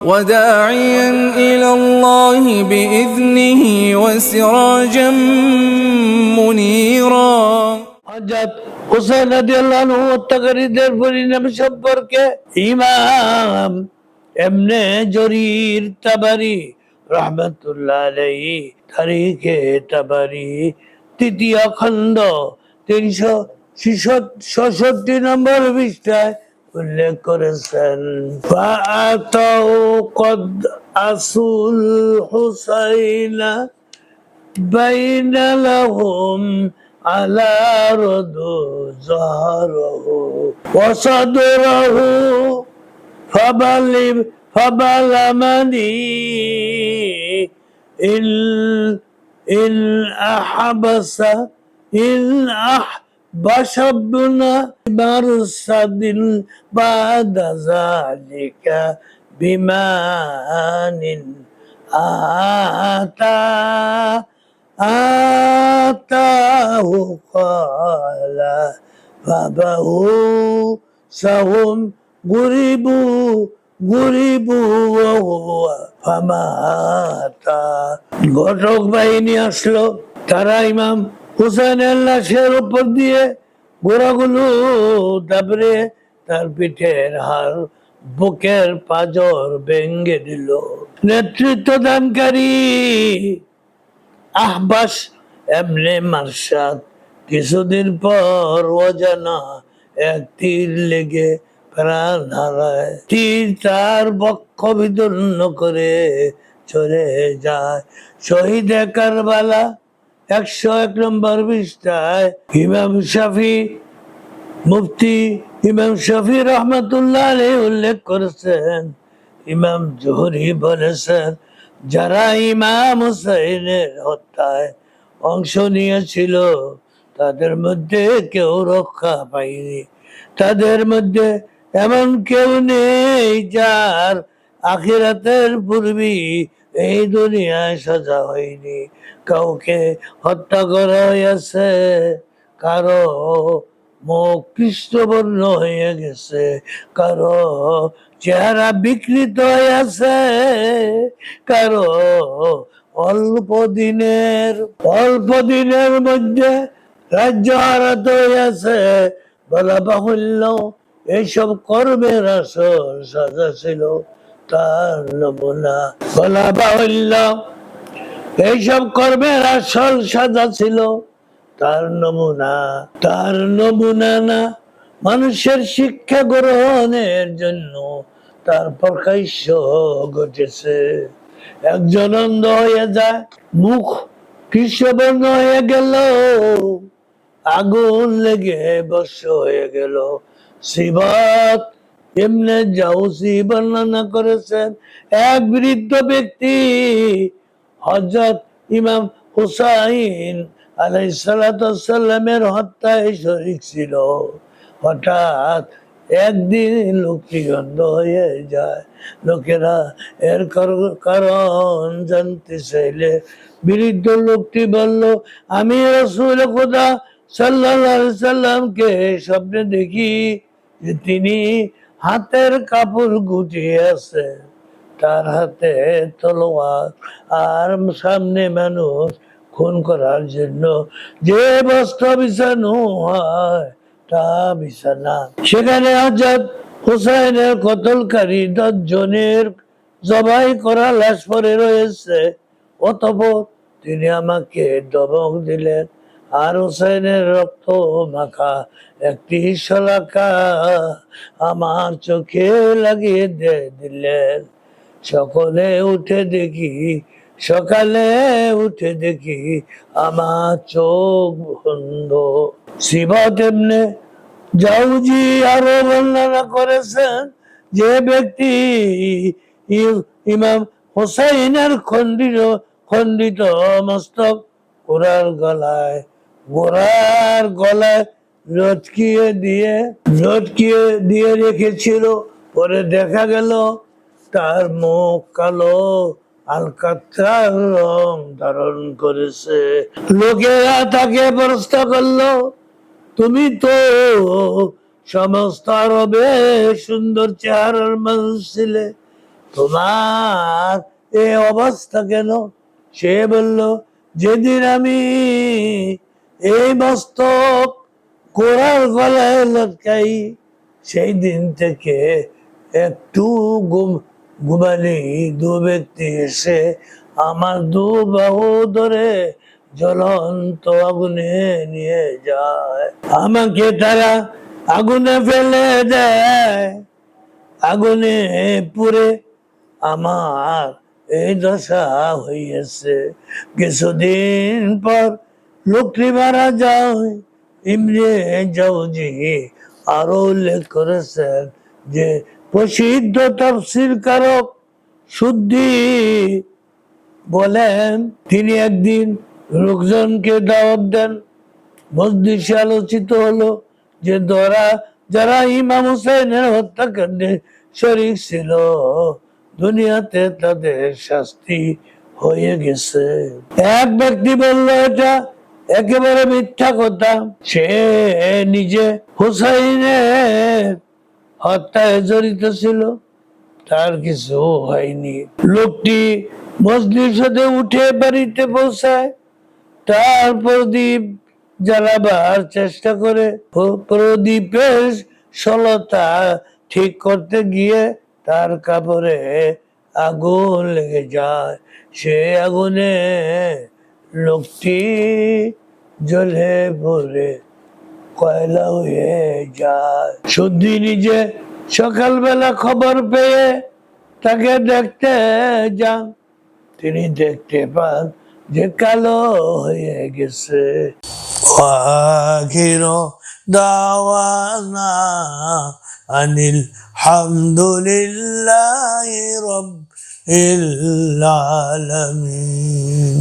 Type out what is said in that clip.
وداعيا إلى الله بإذنه وسراجا منيرا হযরত হুসাইন রাদিয়াল্লাহু আনহু হত্যাকারীদের পরিণাম সম্পর্কে ইমাম এমনে জরির তাবারি রহমতুল্লাহ আলাইহি তারিখে তাবারি তৃতীয় খণ্ড তিনশো ছষট্টি নম্বর পৃষ্ঠায় উল্লেখ করেছেন ফাআতাউ কদ আসুল হুসাইনা بين لهم على رد ظهره وصدره فبل فبلمني إن إن أحبس إن أحبس বসবনা বারসাদিন বাদা জালিকা বিমানিন আতা আতাহু কালা বাবাহু সাহুম গুরিবু গুরিবু ফামাতা ঘটক বাহিনী আসলো, তারা ইমাম হুসেনের লাশের উপর দিয়ে গোড়াগুলো তারপরে তার পিঠের হার বুকের পাজর ভেঙ্গে দিল। নেতৃত্ব দানকারী আহবাস এমনে মার্শাদ কিছুদিন পর অজানা এক তীর লেগে প্রাণ হারায়। তীর তার বক্ষ বিদন্ন করে চলে যায়। শহীদ কারবালা একশো এক নম্বর পৃষ্ঠায় ইমাম শাফি মুফতি ইমাম শফি রহমতুল্লাহ আলাইহি উল্লেখ করেছেন, ইমাম জোহরি বলেছেন, যারা ইমাম হুসাইনের হত্যায় অংশ নিয়েছিল, তাদের মধ্যে কেউ রক্ষা পায়নি। তাদের মধ্যে এমন কেউ নেই যার আখিরাতের পূর্বী এই দুনিয়ায় সাজা হয়নি, কাউকে হত্যা করা হয়েছে, কারও মুখ কৃষ্ণবর্ণ হয়ে গেছে, কারও চেহারা বিকৃত হয়ে আছে, কারও অল্প দিনের অল্প দিনের মধ্যে রাজ্য হারাত হয়ে আছে। বলা বাহুল্য এইসব কর্মের আসল সাজা ছিল। তার নমুনা। বলা বাহুল্য, এইসব কর্মের আসল সাজা ছিল তার নমুনা। তার নমুনা না মানুষের শিক্ষা গ্রহণের জন্য তার প্রকাশ্য ঘটেছে। একজন অন্ধ হয়ে যায়, মুখ কৃষ্ণবর্ণ হয়ে গেল, আগুন লেগে বর্ষ হয়ে গেল। শিবাত এমনি জাউসি বর্ণনা করেছেন এক বৃদ্ধ ব্যক্তি হজরত ইমাম হুসাইন আলাই আলাইসালামের হত্যায় শরিক ছিল। হঠাৎ একদিন লোকটি অন্ধ হয়ে যায়। লোকেরা এর কার- কারণ জানতে চাইলে বৃদ্ধ লোকটি বলল, আমি রসুল খোদা সাল্লাহ সাল্লামকে স্বপ্নে দেখি যে তিনি হাতের কাপড় গুটিয়ে আছে, তার হাতে তলোয়ার। আর সামনে মানুষ খুন করার জন্য যে বস্ত্র বিছানো হয়, তা বিছানা। সেখানে হজরত হুসাইনের কতলকারী দশ জনের জবাই করা লাশ পরে রয়েছে, অতপর তিনি আমাকে দমক দিলেন। আর হুসাইনের রক্ত মাখা একটি শলাকা আমার চোখে লাগিয়ে দে দিলেন। সকলে উঠে দেখি, সকালে উঠে দেখি আমার চোখ বন্ধ। শিব তেমনে জাউজি আরও বর্ণনা করেছেন যে ব্যক্তি ইমাম হোসাইনের খণ্ডিত খণ্ডিত মস্তক ঘোড়ার গলায় ঘোড়ার গলায় রটকিয়ে দিয়ে রটকিয়ে দিয়ে রেখেছিল। পরে দেখা গেল, তার মুখ কালো, আলকাত্রার রং ধারণ করেছে। লোকেরা তাকে প্রশ্ন করল, তুমি তো সমস্ত আরবে সুন্দর চেহারার মানুষ ছিলে। তোমার এ অবস্থা কেন? সে বলল, যেদিন আমি এই মস্তক গোড়ার গলায় লটকাই সেই দিন থেকে একটু ঘুম, ঘুমালি দু ব্যক্তি এসে। আমার দু বাহু ধরে জ্বলন্ত আগুনে নিয়ে যায়। আমাকে তারা আগুনে ফেলে দেয়, আগুনে পুড়ে আমার এই দশা হইয়াছে। কিছুদিন পর লোকটি মারা যায় ইমরে জাউজি আরও উল্লেখ করেছেন যে প্রসিদ্ধ তফসিল কারক শুদ্ধি বলেন তিনি একদিন লোকজনকে দাওয়াত দেন মসজিদে আলোচিত হলো যে ধরা যারা ইমাম হুসাইনের হত্যাকাণ্ডে শরীর ছিল দুনিয়াতে তাদের শাস্তি হয়ে গেছে এক ব্যক্তি বলল এটা একেবারে মিথ্যা কথা। সে নিজে হুসাইনের হত্যায় জড়িত ছিল। তার কিছু হয়নি। লোকটি মসজিদ সাথে উঠে বাড়িতে পৌঁছায়। তার প্রদীপ জ্বালাবার চেষ্টা করে। প্রদীপের সলতা ঠিক করতে গিয়ে তার কাপড়ে আগুন লেগে যায়। সে আগুনে লোকটি জ্বলে পড়ে কয়লা হয়ে যায়। শুদ্ধি নিজে সকালবেলা খবর পেয়ে তাকে দেখতে যান। তিনি দেখতে পান যে কালো হয়ে গেছে। আখির আনিল হামদুলিল্লাহি রাব্বিল আলামিন।